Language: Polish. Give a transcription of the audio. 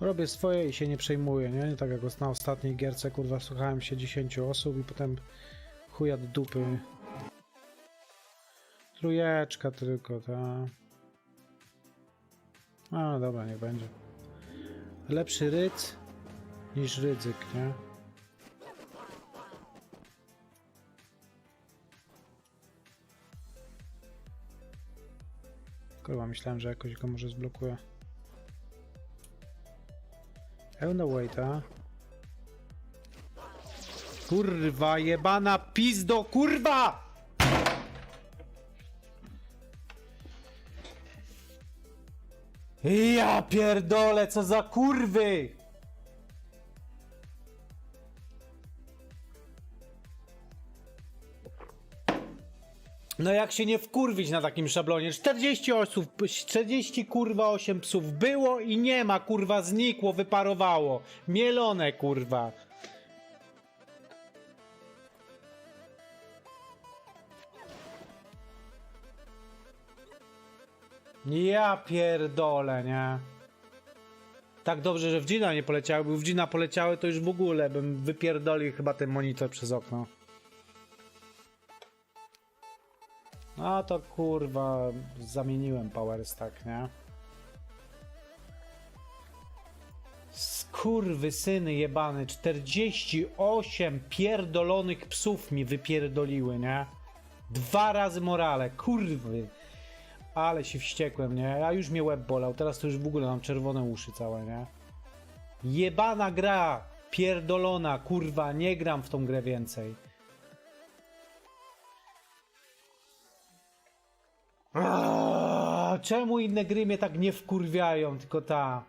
robię swoje i się nie przejmuję, nie? Nie tak jak na ostatniej gierce, kurwa, słuchałem się 10 osób i potem chuja dupy. Trójeczka tylko, ta. A, dobra, niech będzie. Lepszy ryc niż ryzyk, nie? Kurwa, myślałem, że jakoś go może zblokuję. Pełno waita. Kurwa, jebana pizdo, kurwa! Ja pierdolę, co za kurwy! No jak się nie wkurwić na takim szablonie? 40 osób, 40 kurwa 8 psów było i nie ma kurwa, znikło, wyparowało. Mielone kurwa. Ja pierdolę, nie? Tak dobrze, że w Gina nie poleciały, bo w Gina poleciały, to już w ogóle bym wypierdolił chyba ten monitor przez okno. No to kurwa, zamieniłem power stack, nie? Skurwy syny jebany, 48 pierdolonych psów mi wypierdoliły, nie? Dwa razy morale, kurwy. Ale się wściekłem, nie? Ja już mnie łeb bolał, teraz to już w ogóle mam czerwone uszy całe, nie? Jebana gra, pierdolona, kurwa, nie gram w tą grę więcej. Czemu inne gry mnie tak nie wkurwiają, tylko ta?